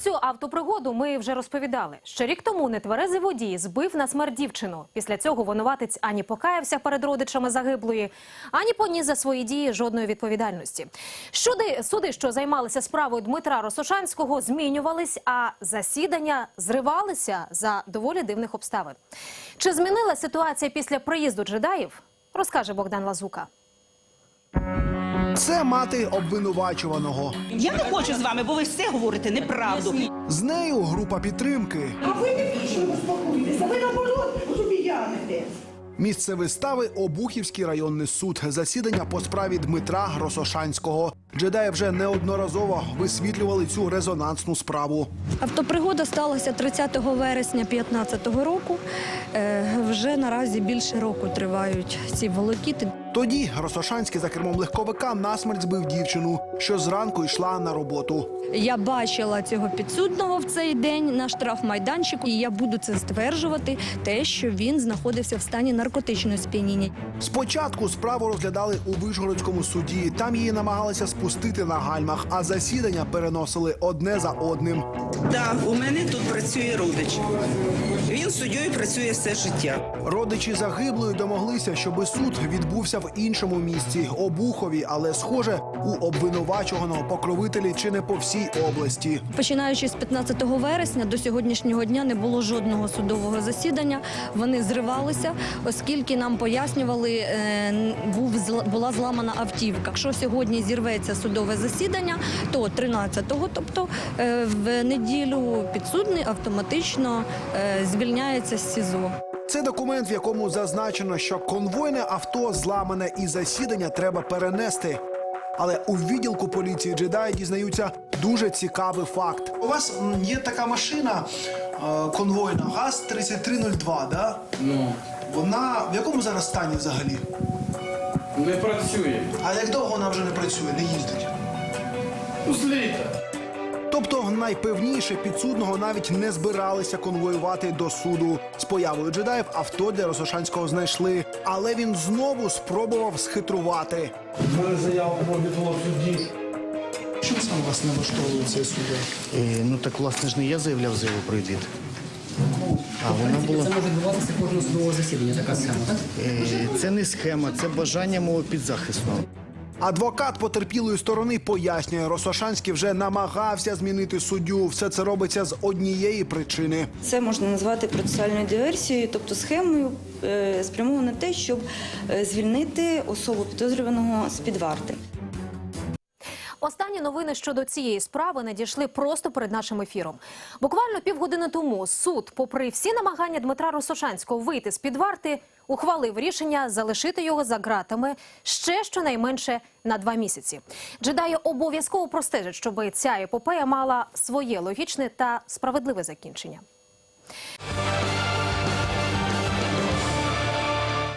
цю автопригоду ми вже розповідали. Ще рік тому нетверезий водій збив на смерть дівчину. Після цього винуватець ані покаявся перед родичами загиблої, ані поніс за свої дії жодної відповідальності. Щоди суди, що займалися справою Дмитра Росошанського, змінювались, а засідання зривалися за доволі дивних обставин. Чи змінила ситуація після приїзду джедаїв? Розкаже Богдан Лазука. Це мати обвинувачуваного. Я не хочу з вами, бо ви все говорите неправду. З нею група підтримки. А ви не пішли, успокойтеся, ви наоборот зубіяните. Місце вистави Обухівський районний суд. Засідання по справі Дмитра Росошанського. Джедаї вже неодноразово висвітлювали цю резонансну справу. Автопригода сталася 30 вересня 2015 року. Е, Вже наразі більше року тривають ці волокіти. Тоді Росошанський за кермом легковика насмерть збив дівчину, що зранку йшла на роботу. Я бачила цього підсудного в цей день на штрафмайданчику, і я буду це стверджувати, те, що він знаходився в стані наркотичного сп'яніння. Спочатку справу розглядали у Вишгородському суді. Там її намагалися спустити на гальмах, а засідання переносили одне за одним. Так, у мене тут працює родич. Він суддєю працює все життя. Родичі загиблої домоглися, щоби суд відбувся в іншому місті Обухові, але схоже, у обвинувачуваного покровителі чи не по всій області. Починаючи з 15 вересня до сьогоднішнього дня не було жодного судового засідання. Вони зривалися, оскільки нам пояснювали, е, був була зламана автівка. Якщо сьогодні зірветься судове засідання, то 13-го, тобто е, в неділю підсудний автоматично е, звільняється з СІЗО. Це документ, в якому зазначено, що конвойне авто зламане і засідання треба перенести. Але у відділку поліції джедаї дізнаються дуже цікавий факт. У вас м, є така машина е, конвойна ГАЗ 3302, да? Ну, Вона в якому зараз стані взагалі? не працює. А як довго вона вже не працює, не їздить? Ну, з літа. Тобто найпевніше підсудного навіть не збиралися конвоювати до суду. З появою джедаїв авто для Росошанського знайшли, але він знову спробував схитрувати. У мене заява про відвод судді. Чому саме вас не влаштовує цей суд? Е, ну так власне ж не я заявляв заяву про відвід. А вона була Це може відбуватися кожного судового засідання, така схема, так? е, це не схема, це бажання мого підзахисного. Адвокат потерпілої сторони пояснює, Росошанський вже намагався змінити суддю. Все це робиться з однієї причини. Це можна назвати процесуальною диверсією, тобто схемою е, спрямовано те, щоб е, звільнити особу підозрюваного з під варти. Останні новини щодо цієї справи надійшли просто перед нашим ефіром. Буквально півгодини тому суд, попри всі намагання Дмитра Росошанського вийти з під варти, ухвалив рішення залишити його за ґратами ще щонайменше на два місяці. Джедаї обов'язково простежать, щоб ця епопея мала своє логічне та справедливе закінчення.